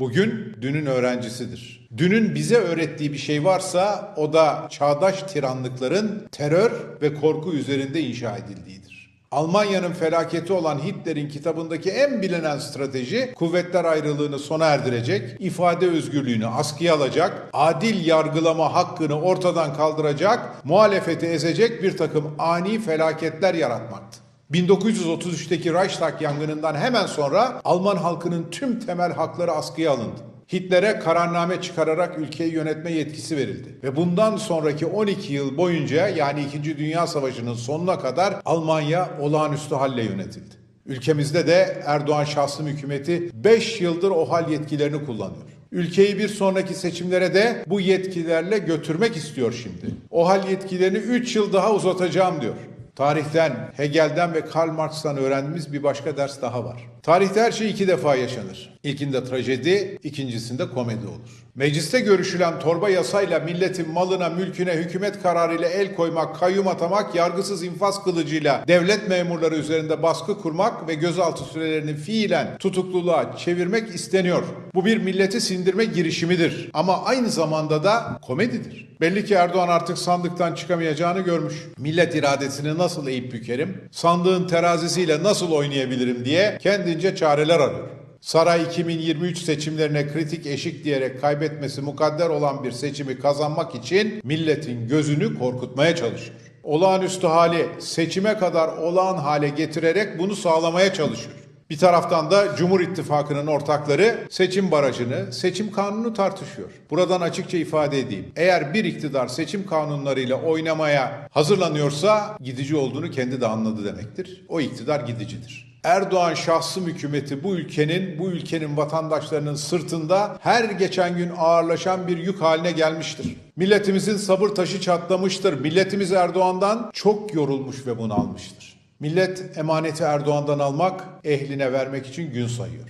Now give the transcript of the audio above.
Bugün dünün öğrencisidir. Dünün bize öğrettiği bir şey varsa o da çağdaş tiranlıkların terör ve korku üzerinde inşa edildiğidir. Almanya'nın felaketi olan Hitler'in kitabındaki en bilinen strateji kuvvetler ayrılığını sona erdirecek, ifade özgürlüğünü askıya alacak, adil yargılama hakkını ortadan kaldıracak, muhalefeti ezecek bir takım ani felaketler yaratmaktı. 1933'teki Reichstag yangınından hemen sonra Alman halkının tüm temel hakları askıya alındı. Hitler'e kararname çıkararak ülkeyi yönetme yetkisi verildi. Ve bundan sonraki 12 yıl boyunca yani 2. Dünya Savaşı'nın sonuna kadar Almanya olağanüstü halle yönetildi. Ülkemizde de Erdoğan şahsım hükümeti 5 yıldır o hal yetkilerini kullanıyor. Ülkeyi bir sonraki seçimlere de bu yetkilerle götürmek istiyor şimdi. O hal yetkilerini 3 yıl daha uzatacağım diyor. Tarihten, Hegel'den ve Karl Marx'tan öğrendiğimiz bir başka ders daha var. Tarihte her şey iki defa yaşanır. İlkinde trajedi, ikincisinde komedi olur. Mecliste görüşülen torba yasayla milletin malına, mülküne hükümet kararıyla el koymak, kayyum atamak, yargısız infaz kılıcıyla devlet memurları üzerinde baskı kurmak ve gözaltı sürelerini fiilen tutukluluğa çevirmek isteniyor. Bu bir milleti sindirme girişimidir. Ama aynı zamanda da komedidir. Belli ki Erdoğan artık sandıktan çıkamayacağını görmüş. Millet iradesini nasıl eğip bükerim, sandığın terazisiyle nasıl oynayabilirim diye kendince çareler arıyor. Saray 2023 seçimlerine kritik eşik diyerek kaybetmesi mukadder olan bir seçimi kazanmak için milletin gözünü korkutmaya çalışıyor. Olağanüstü hali seçime kadar olağan hale getirerek bunu sağlamaya çalışıyor. Bir taraftan da Cumhur İttifakı'nın ortakları seçim barajını, seçim kanunu tartışıyor. Buradan açıkça ifade edeyim. Eğer bir iktidar seçim kanunlarıyla oynamaya hazırlanıyorsa gidici olduğunu kendi de anladı demektir. O iktidar gidicidir. Erdoğan şahsım hükümeti bu ülkenin, bu ülkenin vatandaşlarının sırtında her geçen gün ağırlaşan bir yük haline gelmiştir. Milletimizin sabır taşı çatlamıştır. Milletimiz Erdoğan'dan çok yorulmuş ve bunalmıştır. Millet emaneti Erdoğan'dan almak, ehline vermek için gün sayıyor.